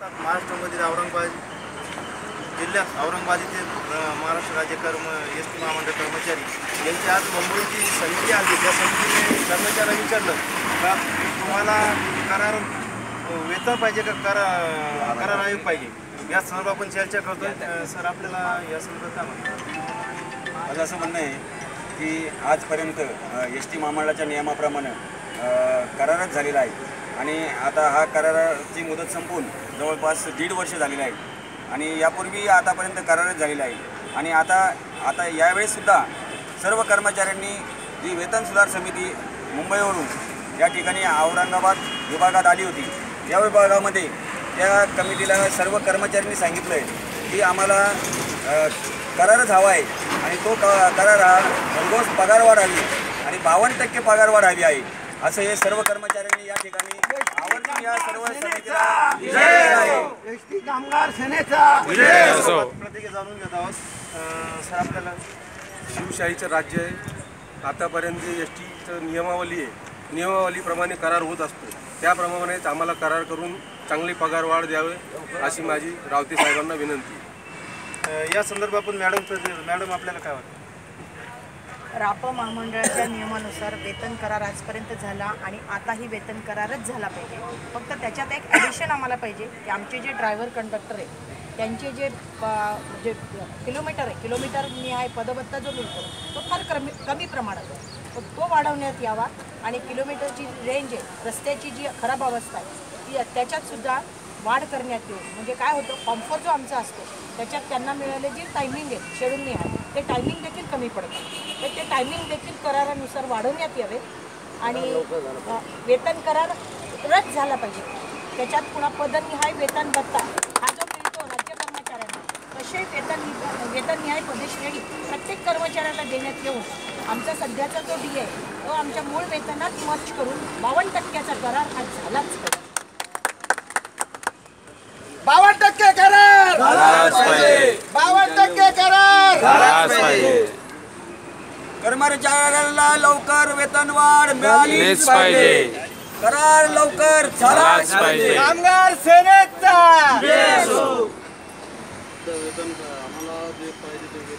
महाराष्ट्रामधील औरंगाबाद जिल्ह्यात औरंगाबाद येथील महाराष्ट्र राज्य कर्म एस टी महामंडळ कर्मचारी यांची आज मुंबईची समिती आली. त्या समितीने कर्मचाऱ्यांना विचारलं का तुम्हाला करार वेतन पाहिजे का करा करार आयोग पाहिजे? या संदर्भात आपण चर्चा करतो. सर आपल्याला या संदर्भात काय म्हणतात माझं असं म्हणणं आहे की आजपर्यंत एस टी महामंडळाच्या नियमाप्रमाणे करारच झालेला आहे. आणि आता हा कराराची मुदत संपून जवळपास दीड वर्ष झालेलं आहे. आणि यापूर्वी आतापर्यंत करारच झालेला आहे. आणि आता आता यावेळेसुद्धा सर्व कर्मचाऱ्यांनी जी वेतन सुधार समिती मुंबईवरून या ठिकाणी औरंगाबाद विभागात आली होती या विभागामध्ये त्या कमिटीला सर्व कर्मचाऱ्यांनी सांगितलं आहे की आम्हाला करारच हवा आहे. आणि तो क करार हा भरघोस पगारवाढ हवी आणि बावन्न टक्के पगारवाढ हवी आहे. असं हे सर्व कर्मचाऱ्यांनी या ठिकाणी आवर्जून या सर्व समितीला विचारलेलं आहे एसटी कामगार सेनेचा. प्रत्येकी जाणून घेत आहोत. सर आपल्याला शिवशाहीचं राज्य आहे. आतापर्यंत एस टीचं नियमावली आहे नियमावलीप्रमाणे करार होत असतो. त्याप्रमाणेच आम्हाला करार करून चांगली पगारवाढ द्यावे अशी माझी रावते साहेबांना विनंती या संदर्भात आपण मॅडम मॅडम आपल्याला काय वाटतं? राप महामंडळाच्या नियमानुसार वेतन करार आजपर्यंत झाला आणि आताही वेतन करारच झाला पाहिजे. फक्त त्याच्यात एक ॲडिशन आम्हाला पाहिजे की आमचे जे ड्रायव्हर कंडक्टर आहे त्यांचे जे प- जे किलोमीटर आहे किलोमीटर निहाय पदभत्ता जो मिळतो तो फार कमी कमी प्रमाणात आहे. तो वाढवण्यात यावा आणि किलोमीटरची रेंज आहे रस्त्याची जी खराब अवस्था आहे ती त्याच्यातसुद्धा वाढ करण्यात येईल. म्हणजे काय होतं कॉम्फर्ट जो आमचा असतो त्याच्यात त्यांना मिळाले जे टायमिंग आहे शेड्यूल निहाय ते टायमिंग देखील कमी पडतं. तर ते टायमिंग देखील करारानुसार वाढवण्यात यावे. आणि वेतन करार रद्द झाला पाहिजे. त्याच्यात पुन्हा पदनिहाय वेतन भत्ता हा जो मिळतो राज्य कर्मचाऱ्यांना तसे वेतन वेतननिहाय पदश्रेणी प्रत्येक कर्मचाऱ्याला देण्यात येऊन आमचा सध्याचा जो डी आहे तो आमच्या मूळ वेतनात मर्च करून बावन्न टक्क्याचा करार हा झालाच पाहिजे. बावन्न टक्के करार! बावन्न टक्के करार! कर्मचाऱ्याला लवकर वेतनवाढ मिळालीच पाहिजे. करार लवकर झालाच पाहिजे. कामगार सेनेचा.